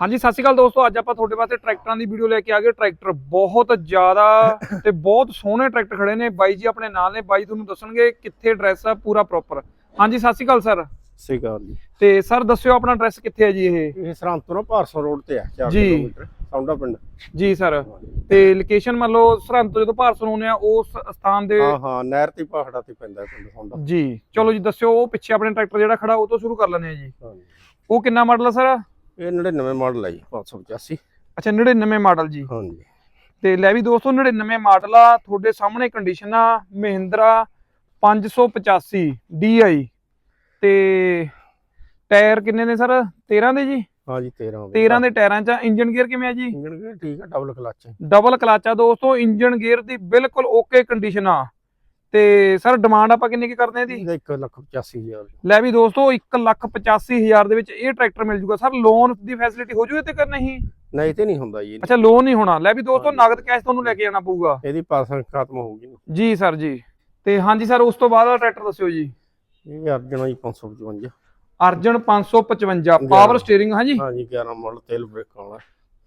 ਹਾਂਜੀ ਸਤਿ ਸ਼੍ਰੀ ਅਕਾਲ ਦੋਸਤੋ। ਅੱਜ ਆਪਾਂ ਤੁਹਾਡੇ ਵਾਸਤੇ ਟਰੈਕਟਰਾਂ ਦੀ ਵੀਡੀਓ ਲੈ ਕੇ ਆ ਗਏ। ਟਰੈਕਟਰ ਬਹੁਤ ਜ਼ਿਆਦਾ ਤੇ ਬਹੁਤ ਸੋਹਣੇ ਟਰੈਕਟਰ ਖੜੇ ਨੇ। ਬਾਈ ਜੀ ਆਪਣੇ ਨਾਲ ਨੇ। ਬਾਈ ਤੁਹਾਨੂੰ ਦੱਸਣਗੇ ਕਿੱਥੇ ਐਡਰੈਸ ਆ ਪੂਰਾ ਪ੍ਰੋਪਰ ਹਾਂਜੀ ਸਤਿ ਸ਼੍ਰੀ ਅਕਾਲ ਸਰ। ਸਹੀ ਗੱਲ ਜੀ। ਤੇ ਸਰ ਦੱਸਿਓ ਆਪਣਾ ਐਡਰੈਸ ਕਿੱਥੇ ਹੈ ਜੀ ਇਹ? ਇਹ ਸਰਹੰਦ ਤੋਂ ਨਾ ਭਾਰਸੋ ਰੋਡ ਤੇ ਆ 4 ਜੀ। ਕਿਲੋਮੀਟਰ ਸੌਂਡਾ ਪਿੰਡ। ਜੀ ਸਰ। ਤੇ ਲੋਕੇਸ਼ਨ ਮੰਨ ਲਓ ਸਰਹੰਦ ਤੋਂ ਜਦੋਂ ਭਾਰਤ ਨੂੰ ਆਉਂਦੇ ਆ ਉਸ ਸਥਾਨ ਦੇ ਹਾਂ ਹਾਂ ਨਹਿਰ ਤੇ ਪਹਾੜਾ ਤੇ ਪੈਂਦਾ ਪਿੰਡ ਸੌਂਡਾ ਜੀ। ਚਲੋ ਜੀ ਦੱਸਿਓ ਉਹ ਪਿੱਛੇ ਆਪਣੇ ਟਰੈਕਟਰ ਜਿਹੜਾ ਖੜਾ ਉਹ ਤੋਂ ਸ਼ੁਰੂ ਕਰ ਲੈਂਦੇ ਆ ਜੀ। ਉਹ ਕਿੰਨਾ ਮਾਡਲ ਆ ਸਰ? ਇਹ 99 ਮਾਡਲ ਹੈ ਜੀ 585 ਅੱਛਾ 99 ਮਾਡਲ ਜੀ। ਹਾਂਜੀ। ਤੇ ਲੈ ਵੀ ਦੋਸਤੋ 99 ਮਾਡਲ ਆ। ਤੁਹਾਡੇ ਸਾਹਮਣੇ ਕੰਡੀਸ਼ਨ ਆ ਮਹਿੰਦਰਾ 585 DI ਤੇ ਟਾਇਰ ਕਿੰਨੇ ਨੇ ਸਰ? 13 ਦੇ ਜੀ? ਹਾਂਜੀ 13 13 ਦੇ ਟਾਇਰਾਂ 'ਚ ਇੰਜਨ ਗੇਅਰ ਕਿਵੇਂ ਆ ਜੀ? ਇੰਜਨ ਵੀ ਠੀਕ ਆ ਡਬਲ ਕਲਚ ਹੈ ਡਬਲ ਕਲਚ ਆ ਦੋਸਤੋ। ਇੰਜਨ ਗੇਅਰ ਦੀ ਬਿਲਕੁਲ ਓਕੇ ਕੰਡੀਸ਼ਨ ਆ। ਤੇ ਸਰ ਡਿਮਾਂਡ ਆਪਾਂ ਕਿੰਨੀ ਕੀ ਕਰਦੇ ਆ ਇਹਦੀ? ਇਹਦਾ 1 ਲੱਖ 85 ਹਜ਼ਾਰ। ਲੈ ਵੀ ਦੋਸਤੋ 185000 ਦੇ ਵਿੱਚ ਇਹ ਟਰੈਕਟਰ ਮਿਲ ਜੂਗਾ। ਸਰ ਲੋਨ ਦੀ ਫੈਸਿਲਿਟੀ ਹੋ ਜੂ ਤੇ ਕਰ ਨਹੀਂ? ਨਹੀਂ ਤੇ ਨਹੀਂ ਹੁੰਦਾ ਜੀ। ਅੱਛਾ ਲੋਨ ਨਹੀਂ ਹੋਣਾ। ਲੈ ਵੀ ਦੋਸਤੋ। ਨਗਦ ਕੈਸ਼ ਤੁਹਾਨੂੰ ਲੈ ਕੇ ਜਾਣਾ ਪਊਗਾ। ਇਹਦੀ ਪਾਸਨ ਖਤਮ ਹੋਊਗੀ। ਜੀ ਸਰ ਜੀ। ਤੇ ਹਾਂਜੀ ਸਰ ਉਸ ਤੋਂ ਬਾਅਦ ਵਾਲਾ ਟਰੈਕਟਰ ਦੱਸਿਓ ਜੀ। ਇਹ ਅਰਜਨ ਜੀ 555 ਅਰਜਨ 555 ਪਾਵਰ ਸਟੀਅਰਿੰਗ ਹਾਂਜੀ? ਹਾਂਜੀ 11 ਮਾਡਲ ਤੇਲ ਬ੍ਰੇਕ ਵਾਲਾ।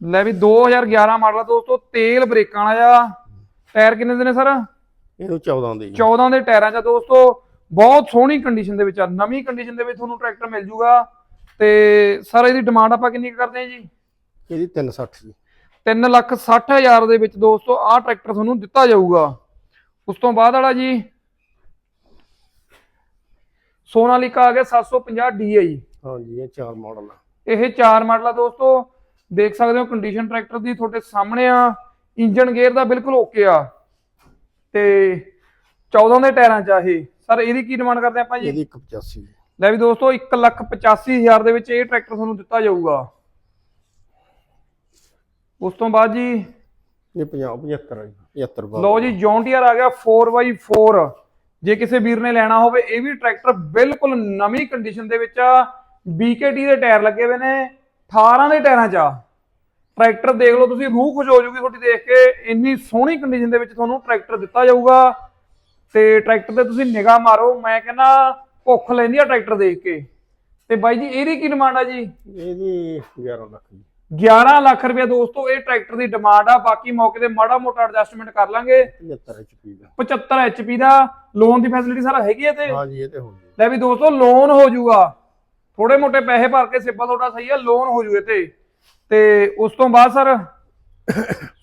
ਲੈ ਵੀ 2011 ਮਾਡਲ ਦੋਸਤੋ ਤੇਲ ਬ੍ਰੇਕਾਂ ਵਾਲਾ ਆ। ਟਾਇਰ ਕਿੰਨੇ ਦੇ ਨੇ ਸਰ? ਇਹਨੂੰ 14 ਦੇ ਜੀ। 14 ਦੇ ਟਾਇਰਾਂ 'ਚ ਦੋਸਤੋ ਬਹੁਤ ਸੋਹਣੀ ਕੰਡੀਸ਼ਨ ਦੇ ਵਿੱਚ ਆ। ਨਵੀਂ ਕੰਡੀਸ਼ਨ ਦੇ ਵਿੱਚ ਤੁਹਾਨੂੰ ਟਰੈਕਟਰ ਮਿਲ ਜੂਗਾ। ਤੇ ਸਰ ਇਹਦੀ ਡਿਮਾਂਡ ਆਪਾਂ ਕਿੰਨੀ ਕਰਦੇ ਆ ਜੀ? ਇਹਦੀ 360 ਜੀ। 3 ਲੱਖ 60 ਹਜ਼ਾਰ ਦੇ ਵਿੱਚ ਦੋਸਤੋ ਆਹ ਟਰੈਕਟਰ ਤੁਹਾਨੂੰ ਦਿੱਤਾ ਜਾਊਗਾ। ਉਸ ਤੋਂ ਬਾਅਦ ਵਾਲਾ ਜੀ ਸੋਨਾਲੀਕਾ ਆ ਗਿਆ 750 DI ਹਾਂਜੀ ਇਹ 4 ਮਾਡਲ ਆ। ਇਹ ਚਾਰ ਮਾਡਲ ਆ ਦੋਸਤੋ। ਦੇਖ ਸਕਦੇ ਹੋ ਕੰਡੀਸ਼ਨ ਟਰੈਕਟਰ ਦੀ ਤੁਹਾਡੇ ਸਾਹਮਣੇ ਆ। ਇੰਜਨ ਗੇਅਰ ਦਾ ਬਿਲਕੁਲ ਓਕੇ ਆ। ਤੇ 14 ਦੇ ਟਾਇਰਾਂ ਚ ਆ ਇਹ। ਸਰ ਇਹਦੀ ਕੀ ਡਿਮਾਂਡ ਕਰਦੇ ਆਪਾਂ ਜੀ? ਇਹਦੀ 185 ਲੈ ਵੀ ਦੋਸਤੋ 185000 ਦੇ ਵਿੱਚ ਇਹ ਟਰੈਕਟਰ ਤੁਹਾਨੂੰ ਦਿੱਤਾ ਜਾਊਗਾ। ਉਸ ਤੋਂ ਬਾਅਦ ਜੀ ਇਹ 50 75 ਆ ਜੀ 75 ਬਾਅਦ। ਲਓ ਜੀ ਜੌਂਟੀਅਰ ਆ ਗਿਆ 4x4 ਜੇ ਕਿਸੇ ਵੀਰ ਨੇ ਲੈਣਾ ਹੋਵੇ ਇਹ ਵੀ ਟਰੈਕਟਰ ਬਿਲਕੁਲ ਨਵੀਂ ਕੰਡੀਸ਼ਨ ਦੇ ਵਿੱਚ ਆ। BKT ਦੇ ਟਾਇਰ ਲੱਗੇ ਹੋਏ ਨੇ 18 ਦੇ ਟਾਇਰਾਂ 'ਚ ਆ। ਟਰੈਕਟਰ ਦੇਖ ਲਓ ਤੁਸੀਂ ਰੂਹ ਖੁਸ਼ ਹੋ ਜੂਗੀ ਤੁਹਾਡੀ ਦੇਖ ਕੇ। ਇੰਨੀ ਸੋਹਣੀ ਕੰਡੀਸ਼ਨ ਦੇ ਵਿੱਚ ਤੁਹਾਨੂੰ ਟਰੈਕਟਰ ਦਿੱਤਾ ਜਾਊਗਾ। ਤੇ ਟਰੈਕਟਰ ਤੇ ਤੁਸੀਂ ਨਿਗਾਹ ਮਾਰੋ ਮੈਂ ਕਹਿੰਦਾ ਭੁੱਖ ਲੈਂਦੀ ਆ ਟਰੈਕਟਰ ਦੇਖ ਕੇ। ਤੇ ਬਾਈ ਜੀ ਇਹਦੀ ਕੀ ਡਿਮਾਂਡ ਆ ਜੀ? ਇਹਦੀ 11 ਲੱਖ ਜੀ। 11 ਲੱਖ ਰੁਪਏ ਦੋਸਤੋ ਇਹ ਟਰੈਕਟਰ ਦੀ ਡਿਮਾਂਡ ਆ। ਬਾਕੀ ਮੌਕੇ ਤੇ ਮਾੜਾ ਮੋਟਾ ਐਡਜਸਟਮੈਂਟ ਕਰ ਲਾਂਗੇ। 75 HP ਦਾ। 75 HP ਦਾ। ਲੋਨ ਦੀ ਫੈਸਿਲਿਟੀ ਸਾਰਾ ਹੈਗੀ ਹੈ ਤੇ? ਹਾਂਜੀ ਇਹ ਤੇ ਹੋ ਜੀ ਲੈ ਵੀ ਦੋਸਤੋ ਲੋਨ ਹੋ ਜਾਊਗਾ ਥੋੜੇ ਮੋਟੇ ਪੈਸੇ ਭਰ ਕੇ ਸਿੱਪਾ ਤੁਹਾਡਾ ਸਹੀ ਹੈ ਲੋਨ ਹੋ ਜੂਏ ਤੇ। ਤੇ ਉਸ ਤੋਂ ਬਾਅਦ ਸਰ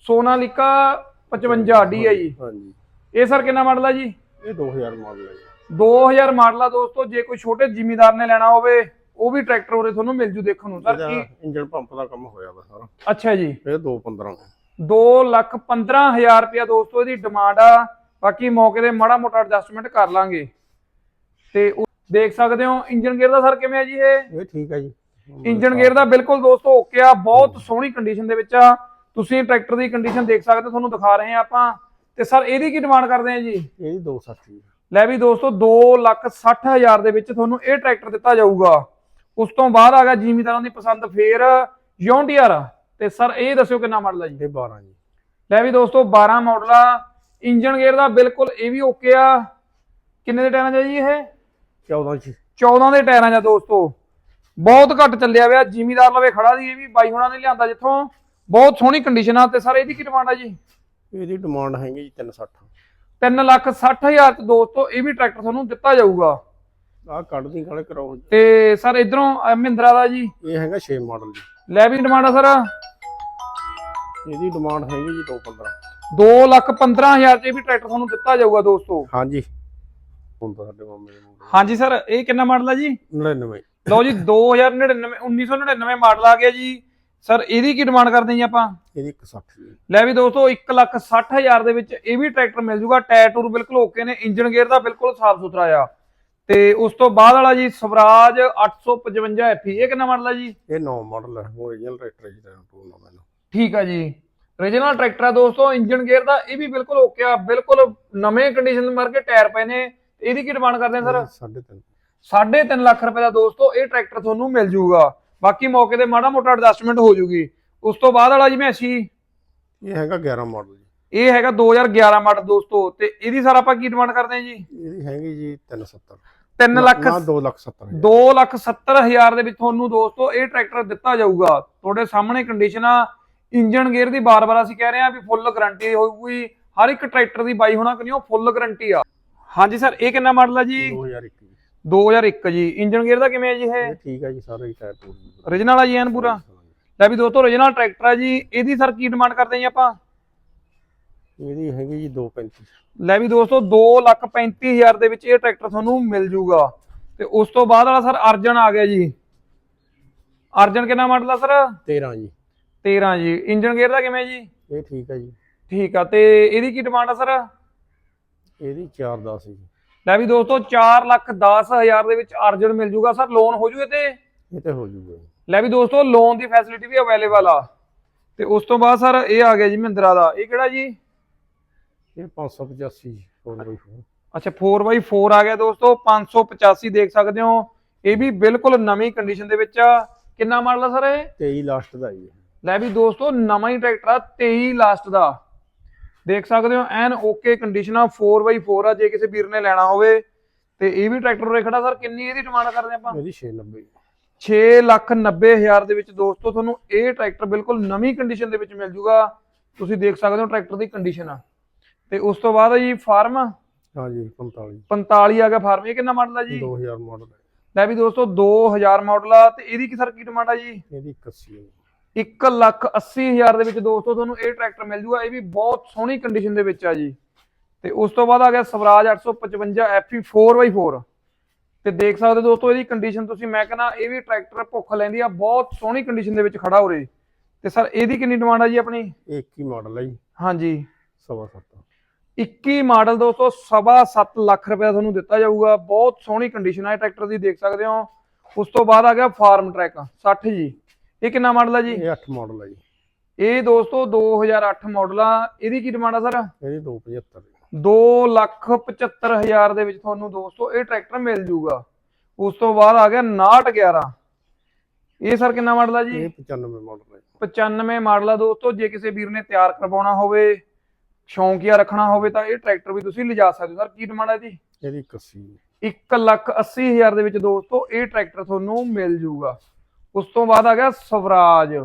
ਸੋਨਾਲੀਕਾ 55 ਡੀ ਹੈ ਜੀ। ਹਾਂਜੀ। ਇਹ ਸਰ ਕਿੰਨਾ ਮਾਡਲ ਆ ਜੀ? ਇਹ 2000 ਮਾਡਲ ਹੈ ਜੀ। 2000 ਮਾਡਲ ਆ ਦੋਸਤੋ ਜੇ ਕੋਈ ਛੋਟੇ ਜ਼ਿਮੀਦਾਰ ਨੇ ਲੈਣਾ ਹੋਵੇ ਉਹ ਵੀ ਟਰੈਕਟਰ ਉਰੇ ਤੁਹਾਨੂੰ ਮਿਲ ਜੂ ਦੇਖਣ ਨੂੰ। ਸਰ ਕੀ ਇੰਜਨ ਪੰਪ ਦਾ ਕੰਮ ਹੋਇਆ ਵਾ ਸਾਰਾ। ਅੱਛਾ ਜੀ। ਇਹ 215 2 ਲੱਖ 15000 ਰੁਪਇਆ ਦੋਸਤੋ ਇਹਦੀ ਡਿਮਾਂਡ ਆ। ਬਾਕੀ ਮੌਕੇ ਤੇ ਮਾੜਾ ਮੋਟਾ ਐਡਜਸਟਮੈਂਟ ਕਰ ਲਾਂਗੇ। ਤੇ ਦੇਖ ਸਕਦੇ ਹੋ ਇੰਜਨ ਗੇਅਰ ਦਾ ਸਰ ਕਿਵੇਂ ਆ ਜੀ ਇਹ? ਇਹ ਠੀਕ ਹੈ ਜੀ। ਇੰਜਨ ਗੇਅਰ ਦਾ ਬਿਲਕੁਲ ਦੋਸਤੋ ਓਕੇ ਆ ਬਹੁਤ ਸੋਹਣੀ ਕੰਡੀਸ਼ਨ ਦੇ ਵਿੱਚ ਆ। ਤੁਸੀਂ ਟਰੈਕਟਰ ਦੀ ਕੰਡੀਸ਼ਨ ਦੇਖ ਸਕਦੇ ਹੋ ਤੁਹਾਨੂੰ ਦਿਖਾ ਰਹੇ ਆ ਆਪਾਂ। ਤੇ ਸਰ ਇਹਦੀ ਕੀ ਡਿਮਾਂਡ ਕਰਦੇ ਆ ਜੀ? ਇਹਦੀ 260 ਜੀ ਲੈ ਵੀ ਦੋਸਤੋ 2 ਲੱਖ 60 ਹਜ਼ਾਰ ਦੇ ਵਿੱਚ ਤੁਹਾਨੂੰ ਇਹ ਟਰੈਕਟਰ ਦਿੱਤਾ ਜਾਊਗਾ। ਉਸ ਤੋਂ ਬਾਅਦ ਆ ਗਿਆ ਜ਼ਿਮੀਦਾਰਾਂ ਦੀ ਪਸੰਦ ਫੇਰ ਯੌਂਡੀਅਰ ਤੇ ਸਰ ਇਹ ਦੱਸਿਓ ਕਿੰਨਾ ਮਾਡਲ ਆ ਜੀ? ਇਹ 12 ਜੀ। ਲੈ ਵੀ ਦੋਸਤੋ 12 ਮਾਡਲ ਆ। ਇੰਜਨ ਗੇਅਰ ਦਾ ਬਿਲਕੁਲ ਇਹ ਵੀ ਓਕੇ ਆ। ਕਿੰਨੇ ਦੇ ਟਾਇਰਾਂ ਆ ਜੀ ਇਹ? 14 ਜੀ। 14 ਦੇ ਟਾਇਰਾਂ ਆ ਦੋਸਤੋ। ਬਹੁਤ ਘੱਟ ਚੱਲਿਆ ਹੋਇਆ ਜ਼ਿਮੀਦਾਰ ਲਵੇ ਖੜਾ ਦੀ ਇਹ ਵੀ ਬਾਈ ਹੁਣਾਂ ਨੇ ਲਿਆਂਦਾ ਜਿੱਥੋਂ। ਬਹੁਤ ਸੋਹਣੀ ਕੰਡੀਸ਼ਨ ਆ ਤੇ ਸਰ ਇਹਦੀ ਕੀ ਡਿਮਾਂਡ ਆ ਜੀ? ਇਹਦੀ ਡਿਮਾਂਡ ਹੈਗੀ ਜੀ 360 3 ਲੱਖ 60 ਹਜ਼ਾਰ ਚ ਦੋਸਤੋ ਇਹ ਵੀ ਟਰੈਕਟਰ ਤੁਹਾਨੂੰ ਦਿੱਤਾ ਜਾਊਗਾ। ਆਹ ਕੱਢਦੀ ਕਾਲੇ ਕਰਾਓ ਤੇ ਸਰ ਇਧਰੋਂ ਮਹਿੰਦਰਾ ਦਾ ਜੀ। ਇਹ ਹੈਗਾ 6 ਮਾਡਲ ਜੀ। ਲੈ ਵੀ ਡਿਮਾਂਡ ਆ ਸਰ। ਇਹਦੀ ਡਿਮਾਂਡ ਹੈਗੀ ਜੀ 215 2 ਲੱਖ 15 ਹਜ਼ਾਰ ਚ ਇਹ ਵੀ ਟਰੈਕਟਰ ਤੁਹਾਨੂੰ ਦਿੱਤਾ ਜਾਊਗਾ ਦੋਸਤੋ। ਹਾਂਜੀ। ਹੁਣ ਤਾਂ ਸਾਡੇ ਮਾਮੇ ਦੇ ਮੁੰਡੇ ਹਾਂਜੀ ਸਰ ਇਹ ਕਿੰਨਾ ਮਾਡਲ ਆ ਜੀ? 99 ਲਓ ਜੀ 2099 1999 ਮਾਡਲ ਆ ਗਿਆ ਜੀ। ਸਰ ਇਹਦੀ ਕੀ ਡਿਮਾਂਡ ਕਰਦੇ ਜੀ ਆਪਾਂ? ਇਹਦੀ 160 ਜੀ। ਲੈ ਵੀ ਦੋਸਤੋ 1 ਲੱਖ 60 ਹਜ਼ਾਰ ਦੇ ਵਿੱਚ ਇਹ ਵੀ ਟਰੈਕਟਰ ਮਿਲ ਜੂਗਾ। ਟਾਇਰ ਟੂਰ ਬਿਲਕੁਲ ਓਕੇ ਨੇ ਇੰਜਨ ਗੇਅਰ ਦਾ ਬਿਲਕੁਲ ਸਾਫ਼ ਸੁਥਰਾ ਆ। ਤੇ ਉਸ ਤੋਂ ਬਾਅਦ ਵਾਲਾ ਜੀ ਸਵਰਾਜ 855 FE ਇਹ ਕਿੰਨਾ ਮਾਡਲ ਆ ਜੀ? ਇਹ 9 ਮਾਡਲ ਹੈ ਓਰੀਜਨਲ ਟਰੈਕਟਰ ਜੀ ਦਾ ਟੂਲ ਮੈਨੂੰ। ਠੀਕ ਆ ਜੀ। ਰੀਜਨਲ ਟਰੈਕਟਰ ਆ ਦੋਸਤੋ ਇੰਜਨ ਗੇਅਰ ਦਾ ਇਹ ਵੀ ਬਿਲਕੁਲ ਓਕੇ ਆ। ਬਿਲਕੁਲ ਨਵੇਂ ਕੰਡੀਸ਼ਨ ਮਾਰ ਕੇ ਟਾਇਰ ਪਏ ਨੇ। ਇਹਦੀ ਕੀ ਡਿਮਾਂਡ ਕਰਦੇ ਆ ਸਰ? 3.5 3.5 ਲੱਖ ਰੁਪਏ ਦਾ ਦੋਸਤੋ ਇਹ ਟਰੈਕਟਰ ਤੁਹਾਨੂੰ ਮਿਲ ਜੂਗਾ। ਬਾਕੀ ਮੌਕੇ ਤੇ ਮਾੜਾ ਮੋਟਾ ਐਡਜਸਟਮੈਂਟ ਹੋ ਜੂਗੀ। ਉਸ ਤੋਂ ਬਾਅਦ ਵਾਲਾ ਜਿਵੇਂ ਅਸੀਂ ਇਹ ਹੈਗਾ 11 ਮਾਡਲ ਜੀ। ਇਹ ਹੈਗਾ 2011 ਮਾਡਲ ਦੋਸਤੋ ਤੇ ਇਹਦੀ ਸਰ ਆਪਾਂ ਕੀ ਡਿਮਾਂਡ ਕਰਦੇ ਹਾਂ ਜੀ? ਇਹਦੀ ਹੈਗੀ ਜੀ 370 3 ਲੱਖ ਨਾ 2 ਲੱਖ 70 2 ਲੱਖ 70 ਹਜ਼ਾਰ ਦੇ ਵਿੱਚ ਤੁਹਾਨੂੰ ਦੋਸਤੋ ਇਹ ਟਰੈਕਟਰ ਦਿੱਤਾ ਜਾਊਗਾ। ਤੁਹਾਡੇ ਸਾਹਮਣੇ ਕੰਡੀਸ਼ਨ ਆ ਇੰਜਨ ਗੇਅਰ ਦੀ ਬਾਰ-ਬਾਰ ਅਸੀਂ ਕਹਿ ਰਹੇ ਆ ਵੀ ਫੁੱਲ ਗਾਰੰਟੀ ਹੋਊਗੀ। ਹਰ ਇੱਕ ਟਰੈਕਟਰ ਦੀ ਬਾਈ ਹੋਣਾ ਕਿ ਉਹ ਫੁੱਲ ਗਾਰੰਟੀ ਆ। ਹਾਂਜੀ ਸਰ ਇਹ ਕਿੰਨਾ ਮਾਡਲ ਆ ਜੀ? 2021 2001 ਜੀ। ਇੰਜਨ ਗੇਅਰ ਦਾ ਕਿਵੇਂ ਹੈ ਜੀ ਇਹ? ਇਹ ਠੀਕ ਹੈ ਜੀ ਸਾਰਾ ਹੀ ਟਾਇਰ ਟੂਰ origignal ਆ ਜੀ ਐਨ ਪੂਰਾ? ਲੈ ਵੀ ਦੋਸਤੋ origignal ਟਰੈਕਟਰ ਆ ਜੀ। ਇਹਦੀ ਸਰ ਕੀ ਡਿਮਾਂਡ ਕਰਦੇ ਜੀ ਆਪਾਂ? ਇਹਦੀ ਹੈਗੀ ਜੀ 235 ਲੈ ਵੀ ਦੋਸਤੋ 2 ਲੱਖ 35 ਹਜ਼ਾਰ ਦੇ ਵਿੱਚ ਇਹ ਟਰੈਕਟਰ ਤੁਹਾਨੂੰ ਮਿਲ ਜੂਗਾ। ਤੇ ਉਸ ਤੋਂ ਬਾਅਦ ਵਾਲਾ ਸਰ ਅਰਜਨ ਆ ਗਿਆ ਜੀ। ਅਰਜਨ ਕਿੰਨਾ ਮਾਡਲ ਆ ਸਰ 13 ਜੀ। 13 ਜੀ। ਇੰਜਨ ਗੇਅਰ ਦਾ ਕਿਵੇਂ ਜੀ? ਇਹ ਠੀਕ ਹੈ ਜੀ। ਠੀਕ ਆ। ਤੇ ਇਹਦੀ ਕੀ ਡਿਮਾਂਡ ਆ ਸਰ ਇਹਦੀ 410 ਜੀ। ਲੈ ਵੀ ਦੋਸਤੋ 4 ਲੱਖ 10 ਹਜ਼ਾਰ ਦੇ ਵਿੱਚ ਅਰਜਨ ਮਿਲ ਜੂਗਾ ਸਰ ਲੋਨ ਹੋ ਜੂ ਇਹ ਤੇ? ਇਹ ਤੇ ਹੋ ਜੂਗਾ। ਲੈ ਵੀ ਦੋਸਤੋ ਲੋਨ ਦੀ ਫੈਸਿਲਿਟੀ ਵੀ ਅਵੇਲੇਬਲ ਆ। ਤੇ ਉਸ ਤੋਂ ਬਾਅਦ ਸਰ ਇਹ ਆ ਗਿਆ ਜੀ ਮਹਿੰਦਰਾ ਦਾ। ਇਹ ਕਿਹੜਾ ਜੀ? ਇਹ 585 4x4 ਅੱਛਾ 4x4 ਆ ਗਿਆ ਦੋਸਤੋ 585 ਦੇਖ ਸਕਦੇ ਹੋ। ਇਹ ਵੀ ਬਿਲਕੁਲ ਨਵੀਂ ਕੰਡੀਸ਼ਨ ਦੇ ਵਿੱਚ ਆ। ਕਿੰਨਾ ਮਾਡਲ ਆ ਸਰ ਇਹ? 23 ਲਾਸਟ ਦਾ ਜੀ। ਲੈ ਵੀ ਦੋਸਤੋ ਨਵਾਂ ਹੀ ਟਰੈਕਟਰ ਆ 23 ਲਾਸਟ ਦਾ। ਦੇਖ ਸਕਦੇ ਹੋ ਐਨ ਓਕੇ ਕੰਡੀਸ਼ਨ ਆ 4x4 ਆ ਜੇ ਕਿਸੇ ਵੀਰ ਨੇ ਲੈਣਾ ਹੋਵੇ ਤੇ ਇਹ ਵੀ ਟਰੈਕਟਰ ਉਰੇ ਖੜਾ। ਸਰ ਕਿੰਨੀ ਇਹਦੀ ਡਿਮਾਂਡ ਕਰਦੇ ਆਪਾਂ? ਇਹਦੀ 690 6 ਲੱਖ 90 ਹਜ਼ਾਰ ਦੇ ਵਿੱਚ ਦੋਸਤੋ ਤੁਹਾਨੂੰ ਇਹ ਟਰੈਕਟਰ ਬਿਲਕੁਲ ਨਵੀਂ ਕੰਡੀਸ਼ਨ ਦੇ ਵਿੱਚ ਮਿਲ ਜੂਗਾ। ਤੁਸੀਂ ਦੇਖ ਸਕਦੇ ਹੋ ਟਰੈਕਟਰ ਦੀ ਕੰਡੀਸ਼ਨ ਆ। ਤੇ ਉਸ ਤੋਂ ਬਾਅਦ ਆ ਜੀ ਫਾਰਮ ਹਾਂਜੀ 45 45 ਆ ਗਿਆ ਫਾਰਮ ਇਹ ਕਿੰਨਾ ਮਾਡਲ ਆ ਜੀ? 2000 ਮਾਡਲ ਹੈ ਲੈ ਵੀ ਦੋਸਤੋ 2000 ਮਾਡਲ ਆ। ਤੇ ਇਹਦੀ ਕੀ ਸਰ ਕੀ ਡਿਮਾਂਡ ਆ ਜੀ? ਇਹਦੀ 81 ਹੈ ਜੀ। 1 ਲੱਖ 80 ਹਜ਼ਾਰ ਦੇ ਵਿੱਚ ਦੋਸਤੋ ਤੁਹਾਨੂੰ ਇਹ ਟਰੈਕਟਰ ਮਿਲ ਜੂਗਾ। ਇਹ ਵੀ ਬਹੁਤ ਸੋਹਣੀ ਕੰਡੀਸ਼ਨ ਦੇ ਵਿੱਚ ਆ ਜੀ। ਤੇ ਉਸ ਤੋਂ ਬਾਅਦ ਆ ਗਿਆ ਸਵਰਾਜ 855 FE 4x4 ਤੇ ਦੇਖ ਸਕਦੇ ਦੋਸਤੋ ਇਹਦੀ ਕੰਡੀਸ਼ਨ ਤੁਸੀਂ ਮੈਂ ਕਹਿੰਦਾ ਇਹ ਵੀ ਟਰੈਕਟਰ ਭੁੱਖ ਲੈਂਦੀ ਆ ਬਹੁਤ ਸੋਹਣੀ ਕੰਡੀਸ਼ਨ ਦੇ ਵਿੱਚ ਖੜਾ ਹੋ ਰੇ ਤੇ ਸਰ ਇਹਦੀ ਕਿੰਨੀ ਡਿਮਾਂਡ ਆ ਜੀ ਆਪਣੀ? ਇਹ 21 ਮਾਡਲ ਹੈ ਜੀ। ਹਾਂਜੀ। ਸਵਾ ਸੱਤ 21 ਮਾਡਲ ਦੋਸਤੋ ਸਵਾ ਸੱਤ ਲੱਖ ਰੁਪਏ ਤੁਹਾਨੂੰ ਦਿੱਤਾ ਜਾਊਗਾ। ਬਹੁਤ ਸੋਹਣੀ ਕੰਡੀਸ਼ਨ ਆ ਟਰੈਕਟਰ ਦੀ ਦੇਖ ਸਕਦੇ ਹੋ। ਉਸ ਤੋਂ ਬਾਅਦ ਆ ਗਿਆ ਫਾਰਮ ਟਰੈਕ 60 ਜੀ। ਇਹ ਕਿੰਨਾ ਮਾਡਲ ਆ ਜੀ? ਇਹ 8 ਮਾਡਲ ਹੈ ਜੀ। ਇਹ ਦੋਸਤੋ 2008 ਮਾਡਲ ਆ। ਇਹਦੀ ਕੀ ਡਿਮਾਂਡ ਆ ਸਰ? ਇਹਦੀ 275 ਹੈ। 2 ਲੱਖ 75 ਹਜ਼ਾਰ ਦੇ ਵਿੱਚ ਤੁਹਾਨੂੰ ਦੋਸਤੋ ਇਹ ਟਰੈਕਟਰ ਮਿਲ ਜੂਗਾ। ਉਸ ਤੋਂ ਬਾਅਦ ਆ ਗਿਆ 6911 ਇਹ ਸਰ ਕਿੰਨਾ ਮਾਡਲ ਆ ਜੀ? ਇਹ 95 ਮਾਡਲ ਹੈ 95 ਮਾਡਲ ਆ ਦੋਸਤੋ। ਜੇ ਕਿਸੇ ਵੀਰ ਨੇ ਤਿਆਰ ਕਰਵਾਉਣਾ ਹੋਵੇ ਸ਼ੌਂਕੀਆ ਰੱਖਣਾ ਹੋਵੇ ਤਾਂ ਇਹ ਟਰੈਕਟਰ ਵੀ ਤੁਸੀਂ ਲਿਜਾ ਸਕਦੇ ਹੋ। ਸਰ ਕੀ ਡਿਮਾਂਡ ਹੈ ਜੀ ਇਹਦੀ 81 1 ਲੱਖ 80 ਹਜ਼ਾਰ ਦੇ ਵਿੱਚ ਦੋਸਤੋ ਇਹ ਟਰੈਕਟਰ ਤੁਹਾਨੂੰ ਮਿਲ ਜੂਗਾ। ਉਸ ਤੋਂ ਬਾਅਦ ਆ ਗਿਆ ਸਵਰਾਜ।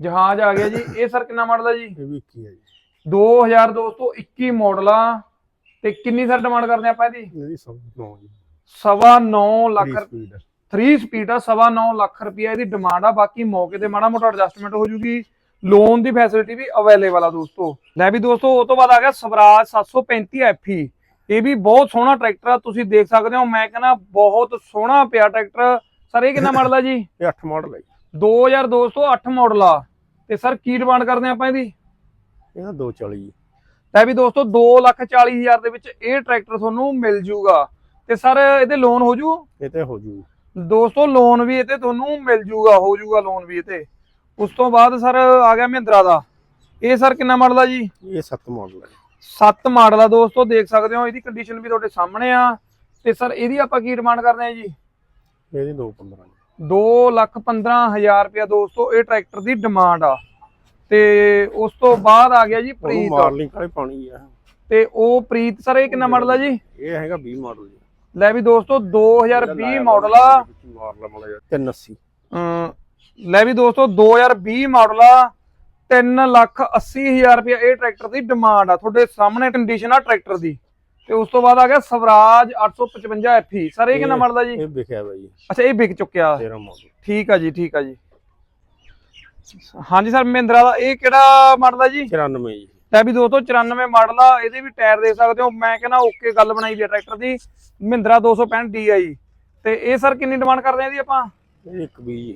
ਜਹਾਜ਼ ਆ ਗਿਆ ਜੀ। ਇਹ ਸਰ ਕਿੰਨਾ ਮਾਡਲ ਹੈ ਜੀ? ਇਹ ਵੀ 21 ਹੈ ਜੀ। 2000 ਦੋਸਤੋ 21 ਮਾਡਲ ਆ। ਤੇ ਕਿੰਨੀ ਸਰ ਡਿਮਾਂਡ ਕਰਦੇ ਆਪਾਂ ਇਹਦੀ? ਜੀ। ਸਵਾ 9 ਲੱਖ ਸਪੀਡ ਹੈ 3 ਸਪੀਡ ਆ ਸਵਾ 9 ਲੱਖ ਰੁਪਇਆ ਇਹਦੀ ਡਿਮਾਂਡ ਆ। ਬਾਕੀ ਮੌਕੇ ਤੇ ਮਾੜਾ ਮੋਟਾ ਐਡਜਸਟਮੈਂਟ ਹੋ ਜੂਗੀ। ਲੋਨ ਦੀ ਫੈਸਿਲਿਟੀ ਵੀ ਅਵੇਲੇਬਲ ਆ ਦੋਸਤੋ। ਲੈ ਵੀ ਦੋਸਤੋ ਉਹ ਤੋਂ ਬਾਅਦ ਆ ਗਿਆ ਸਵਰਾਜ 735 FE ਇਹ ਵੀ ਬਹੁਤ ਸੋਹਣਾ ਟਰੈਕਟਰ ਆ। ਤੁਸੀਂ ਦੇਖ ਸਕਦੇ ਹੋ ਮੈਂ ਕਹਿੰਦਾ ਬਹੁਤ ਸੋਹਣਾ ਪਿਆ ਟਰੈਕਟਰ ਸਰ ਇਹ ਕਿੰਨਾ ਮਾਡਲ ਆ ਜੀ? ਇਹ 8 ਮਾਡਲ ਹੈ ਜੀ। 2208 ਮਾਡਲ ਆ। ਤੇ ਸਰ ਕੀ ਡਿਮਾਂਡ ਕਰਦੇ ਆਪਾਂ ਇਹਦੀ? ਇਹਦਾ 240 ਜੀ। ਲੈ ਵੀ ਦੋਸਤੋ 240000 ਦੇ ਵਿੱਚ ਇਹ ਟਰੈਕਟਰ ਤੁਹਾਨੂੰ ਮਿਲ ਜੂਗਾ। ਤੇ ਸਰ ਇਹਦੇ ਲੋਨ ਹੋ ਜੂ? ਇਹ ਤੇ ਹੋ ਜੂ। ਦੋਸਤੋ ਲੋਨ ਵੀ ਇਹ ਤੇ ਤੁਹਾਨੂੰ ਮਿਲ ਜੂਗਾ ਹੋ ਜੂਗਾ ਲੋਨ ਵੀ ਇਹ ਤੇ। ਉਸ ਤੋਂ ਬਾਅਦ ਸਰ ਆ ਗਿਆ ਮਹਿੰਦਰਾ ਦਾ। ਇਹ ਸਰ ਕਿੰਨਾ ਮਾਡਲ ਆ ਜੀ? ਇਹ 7 ਮਾਡਲ ਹੈ 7 ਮਾਡਲ ਆ ਦੋਸਤੋ ਦੇਖ ਸਕਦੇ ਹੋ ਇਹਦੀ ਕੰਡੀਸ਼ਨ ਵੀ ਤੁਹਾਡੇ ਸਾਹਮਣੇ ਆ। ਤੇ ਸਰ ਇਹਦੀ ਆਪਾਂ ਕੀ ਡਿਮਾਂਡ ਕਰਦੇ ਆ ਜੀ? ਇਹਦੀ 215 ਜੀ। 2 ਲੱਖ 15000 ਰੁਪਇਆ ਦੋਸਤੋ ਇਹ ਟਰੈਕਟਰ ਦੀ ਡਿਮਾਂਡ ਆ। ਤੇ ਉਸ ਤੋਂ ਬਾਅਦ ਆ ਗਿਆ ਜੀ ਪ੍ਰੀਤ। ਮਾਰਲਿੰਗ ਕਾਲੇ ਪਾਣੀ ਆ। ਤੇ ਉਹ ਪ੍ਰੀਤ ਸਰ ਇਹ ਕਿੰਨਾ ਮਾਡਲ ਆ ਜੀ? ਇਹ ਹੈਗਾ 20 ਮਾਡਲ ਜੀ। ਲੈ ਵੀ ਦੋਸਤੋ 2020 ਮਾਡਲ ਆ। ਮਾਰ ਲਾ ਮੜਾ 380 ਅਮ ਲੈ ਵੀ ਦੋਸਤੋ 2020 ਮਾਡਲ ਆ। 3 ਲੱਖ 80 ਹਜ਼ਾਰ ਰੁਪਏ ਇਹ ਟਰੈਕਟਰ ਦੀ ਡਿਮਾਂਡ ਆ। ਤੁਹਾਡੇ ਸਾਹਮਣੇ ਕੰਡੀਸ਼ਨ ਆ ਟਰੈਕਟਰ ਦੀ। ਤੇ ਉਸ ਤੋਂ ਬਾਅਦ ਆ ਗਿਆ ਸਵਰਾਜ 855 FE ਸਰ ਇਹ ਕਿੰਨਾ ਮਾਡਲ ਆ ਜੀ? ਇਹ ਵਿਖਿਆ ਬਾਈ ਅੱਛਾ ਇਹ ਵਿਕ ਚੁੱਕਿਆ। 13 ਮਾਡਲ ਠੀਕ ਆ ਜੀ ਠੀਕ ਆ ਜੀ। ਹਾਂਜੀ ਸਰ ਮਹਿੰਦਰਾ ਦਾ ਇਹ ਕਿਹੜਾ ਮਾਡਲ ਆ ਜੀ? 94 ਜੀ। ਲੈ ਵੀ 294 ਮਾਡਲ ਆ ਇਹਦੇ ਵੀ ਟਾਇਰ ਦੇਖ ਸਕਦੇ ਹੋ। ਮੈਂ ਕਹਿੰਦਾ ਓਕੇ ਗੱਲ ਬਣਾਈ ਵੀ ਟਰੈਕਟਰ ਦੀ। ਮਹਿੰਦਰਾ 265 DI ਤੇ ਇਹ ਸਰ ਕਿੰਨੀ ਡਿਮਾਂਡ ਕਰਦੇ ਆ ਜੀ ਆਪਾਂ? ਇਹ ਇੱਕ ਵੀ ਜੀ।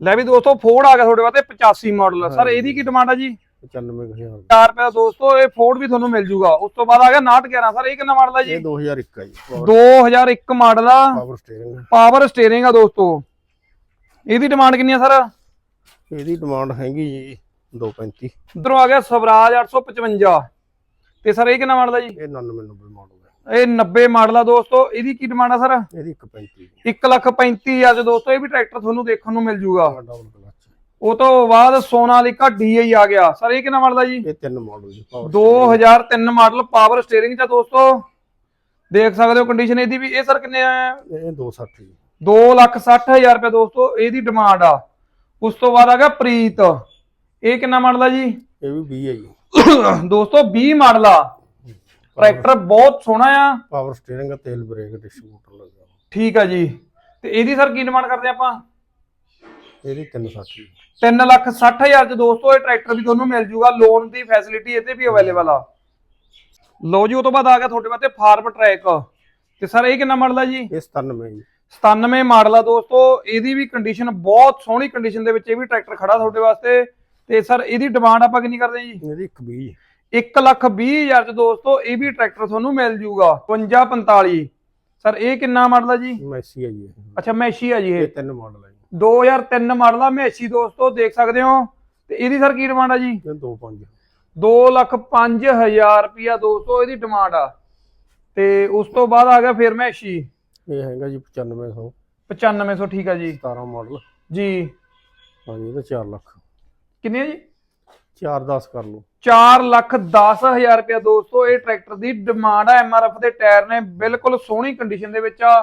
ਲੈ ਵੀ ਦੋਸਤੋ ਫੋਰਡ ਆ ਗਿਆ ਤੁਹਾਡੇ ਵਾਸਤੇ 85 ਮਾਡਲ ਸਰ ਇਹਦੀ ਕੀ ਡਿਮਾਂਡ ਆ ਜੀ? 95000 4 ਰੁਪਏ ਦੋਸਤੋ ਇਹ ਫੋਰਡ ਵੀ ਤੁਹਾਨੂੰ ਮਿਲ ਜੂਗਾ। ਉਸ ਤੋਂ ਬਾਅਦ ਆ ਗਿਆ 911 ਸਰ ਇਹ ਕਿੰਨਾ ਮਾਡਲ ਆ ਜੀ? ਇਹ 2001 ਹੈ ਜੀ 2001 ਮਾਡਲ ਆ। ਪਾਵਰ ਸਟੀਅਰਿੰਗ ਪਾਵਰ ਸਟੀਅਰਿੰਗ ਆ ਦੋਸਤੋ। ਇਹਦੀ ਡਿਮਾਂਡ ਕਿੰਨੀ ਆ ਸਰ? ਇਹਦੀ ਡਿਮਾਂਡ ਹੈਗੀ ਜੀ 235 ਉਧਰੋਂ ਆ ਗਿਆ ਸਵਰਾਜ 855 ਤੇ ਸਰ ਇਹ ਕਿੰਨਾ ਮਾਡਲ ਆ ਜੀ? ਇਹ 99 90 ਮਾਡਲ ਇਹ 90 ਮਾਡਲ ਆ ਦੋਸਤੋ। ਇਹਦੀ ਕੀ ਡਿਮਾਂਡ ਆ ਸਰ? ਇਹਦੀ 135 1 ਲੱਖ 35 ਹਜ਼ਾਰ ਚ ਦੋਸਤੋ ਇਹ ਵੀ ਟਰੈਕਟਰ ਤੁਹਾਨੂੰ ਦੇਖਣ ਨੂੰ ਮਿਲ ਜੂਗਾ। ਉਹ ਤੋਂ ਬਾਅਦ ਸੋਨਾਲੀਕਾ DI ਆ ਗਿਆ। ਸਰ ਇਹ ਕਿੰਨਾ ਮਾਡਲ ਆ ਜੀ? ਇਹ ਤਿੰਨ ਮਾਡਲ ਜੀ ਪਾਵਰ 2003 ਮਾਡਲ ਪਾਵਰ ਸਟੀਅਰਿੰਗ ਆ ਦੋਸਤੋ ਦੇਖ ਸਕਦੇ ਹੋ ਕੰਡੀਸ਼ਨ ਇਹਦੀ ਵੀ। ਇਹ ਸਰ ਕਿੰਨੇ ਆ? ਇਹ 260 ਜੀ। 2 ਲੱਖ 60000 ਰੁਪਏ ਦੋਸਤੋ ਇਹਦੀ ਡਿਮਾਂਡ ਆ। ਉਸ ਤੋਂ ਬਾਅਦ ਆ ਗਿਆ ਪ੍ਰੀਤ। ਇਹ ਕਿੰਨਾ ਮਾਡਲ ਆ ਜੀ? ਇਹ ਵੀ 20 ਹੈ ਜੀ। ਦੋਸਤੋ 20 ਮਾਡਲ ਆ। ਟਰੈਕਟਰ ਬਹੁਤ ਸੋਹਣਾ ਆ। ਪਾਵਰ ਸਟੀਅਰਿੰਗ ਤੇਲ ਬ੍ਰੇਕ ਡਿਸਟ੍ਰੀਬਿਊਟਰ ਲੱਗਾ ਠੀਕ ਆ ਜੀ। ਤੇ ਇਹਦੀ ਸਰ ਕੀ ਡਿਮਾਂਡ ਕਰਦੇ ਆਪਾਂ? ਇਹਦੀ 360 ਜੀ 3 ਲੱਖ 60000 ਚ ਦੋਸਤੋ ਇਹ ਟਰੈਕਟਰ ਵੀ ਤੁਹਾਨੂੰ ਮਿਲ ਜੂਗਾ। ਲੋਨ ਦੀ ਫੈਸਿਲਿਟੀ ਇਹਦੇ ਵੀ ਅਵੇਲੇਬਲ ਆ। ਲਓ ਜੀ ਉਹ ਤੋਂ ਬਾਅਦ ਆ ਗਿਆ ਤੁਹਾਡੇ ਵਾਸਤੇ ਫਾਰਮ ਟਰੈਕ ਤੇ ਸਰ ਇਹ ਕਿੰਨਾ ਮਾਡਲ ਆ ਜੀ? ਇਹ 97 ਜੀ। 97 ਮਾਡਲ ਆ ਦੋਸਤੋ। ਇਹਦੀ ਵੀ ਕੰਡੀਸ਼ਨ ਬਹੁਤ ਸੋਹਣੀ ਕੰਡੀਸ਼ਨ ਦੇ ਵਿੱਚ ਇਹ ਵੀ ਟਰੈਕਟਰ ਖੜਾ ਤੁਹਾਡੇ ਵਾਸਤੇ। ਤੇ ਸਰ ਇਹਦੀ ਡਿਮਾਂਡ ਆਪਾਂ ਕਿੰਨੀ ਕਰਦੇ ਜੀ? ਇਹਦੀ 120 1 ਲੱਖ 20 ਹਜ਼ਾਰ ਚ ਦੋਸਤੋ ਇਹ ਵੀ ਟਰੈਕਟਰ ਤੁਹਾਨੂੰ ਮਿਲ ਜੂਗਾ। 55 45 ਸਰ ਇਹ ਕਿੰਨਾ ਮਾਡਲ ਆ ਜੀ? ਮੈਸੀ ਹੈ ਜੀ। ਅੱਛਾ ਮੈਸ਼ੀ ਆ ਜੀ ਇਹ। ਤਿੰਨ ਮਾਡਲ ਜੀ। 2003 ਮਾਡਲ ਆ ਮੈਸ਼ੀ ਦੋਸਤੋ ਦੇਖ ਸਕਦੇ ਹੋ। ਤੇ ਇਹਦੀ ਸਰ ਕੀ ਡਿਮਾਂਡ ਆ ਜੀ? ਇਹ 25 2 ਲੱਖ 5000 ਰੁਪਿਆ ਦੋਸਤੋ ਇਹਦੀ ਡਿਮਾਂਡ ਆ। ਤੇ ਉਸ ਤੋਂ ਬਾਅਦ ਆ ਗਿਆ ਫਿਰ ਮੈਸ਼ੀ ਇਹ ਹੈਗਾ ਜੀ 9500 9500 ਠੀਕ ਆ ਜੀ। 17 ਮਾਡਲ। ਜੀ। ਹਾਂਜੀ ਇਹਦਾ 4 ਲੱਖ। ਕਿੰਨੇ ਆ ਜੀ? 410 ਕਰ ਲਓ। 4 ਲੱਖ 10000 ਰੁਪਇਆ ਦੋਸਤੋ ਇਹ ਟਰੈਕਟਰ ਦੀ ਡਿਮਾਂਡ ਆ। ਐਮਆਰਐਫ ਦੇ ਟਾਇਰ ਨੇ ਬਿਲਕੁਲ ਸੋਹਣੀ ਕੰਡੀਸ਼ਨ ਦੇ ਵਿੱਚ ਆ।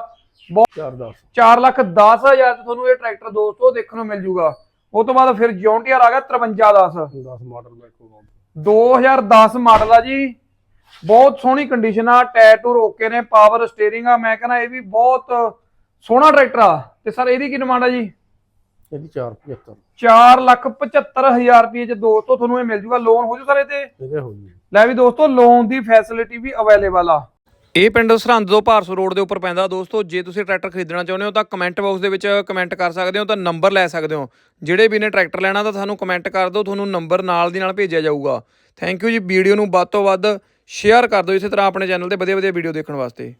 ਬਹੁਤ 410 4 ਲੱਖ 10000 ਚ ਤੁਹਾਨੂੰ ਇਹ ਟਰੈਕਟਰ ਦੋਸਤੋ ਦੇਖਣ ਨੂੰ ਮਿਲ ਜੂਗਾ। ਉਹ ਤੋਂ ਬਾਅਦ ਫਿਰ ਜੌਂਟੀਅਰ ਆ ਗਿਆ 5310 10 ਮਾਡਲ ਮੈਂ ਕੋਲ 2010 ਮਾਡਲ ਆ ਜੀ। ਬਹੁਤ ਸੋਹਣੀ ਕੰਡੀਸ਼ਨ ਆ ਟਾਇਰ ਟੂਰ ਓਕੇ ਨੇ ਪਾਵਰ ਸਟੀਅਰਿੰਗ ਆ। ਮੈਂ ਕਹਿੰਦਾ ਇਹ ਵੀ ਬਹੁਤ ਸੋਹਣਾ ਟਰੈਕਟਰ ਆ। ਤੇ ਸਰ ਇਹਦੀ ਕੀ ਡਿਮਾਂਡ ਆ ਜੀ? ਇਹਦੀ 475 4 ਲੱਖ 75000 ਰੁਪਏ ਚ ਦੋਸਤੋ ਤੁਹਾਨੂੰ ਇਹ ਮਿਲ ਜੂਗਾ। ਲੋਨ ਹੋ ਜੂ ਸਰ ਇਹ ਤੇ ਇਹਦੇ ਹੋ ਜੀ। ਲੈ ਵੀ ਦੋਸਤੋ ਲੋਨ ਦੀ ਫੈਸਿਲਿਟੀ ਵੀ ਅਵੇਲੇਬਲ ਆ। ਇਹ ਪਿੰਡ ਸਰਹੰਦ ਤੋਂ ਭਾਰਸੋ ਰੋਡ ਦੇ ਉੱਪਰ ਪੈਂਦਾ। ਦੋਸਤੋ, ਜੇ ਤੁਸੀਂ ਟਰੈਕਟਰ ਖਰੀਦਣਾ ਚਾਹੁੰਦੇ ਹੋ ਤਾਂ ਕਮੈਂਟ ਬਾਕਸ ਦੇ ਵਿੱਚ ਕਮੈਂਟ ਕਰ ਸਕਦੇ ਹੋ, ਤਾਂ ਨੰਬਰ ਲੈ ਸਕਦੇ ਹੋ। ਜਿਹੜੇ ਵੀ ਨੇ ਟਰੈਕਟਰ ਲੈਣਾ ਤਾਂ ਸਾਨੂੰ ਕਮੈਂਟ ਕਰ ਦਿਓ, ਤੁਹਾਨੂੰ ਨੰਬਰ ਨਾਲ ਦੀ ਨਾਲ ਭੇਜਿਆ ਜਾਊਗਾ। ਥੈਂਕ ਯੂ ਜੀ। ਵੀਡੀਓ ਨੂੰ ਵੱਧ ਤੋਂ ਵੱਧ ਸ਼ੇਅਰ ਕਰ ਦਿਓ, ਇਸੇ ਤਰ੍ਹਾਂ ਆਪਣੇ ਚੈਨਲ ਤੇ ਵਧੀਆ ਵਧੀਆ ਵੀਡੀਓ ਦੇਖਣ ਵਾਸਤੇ।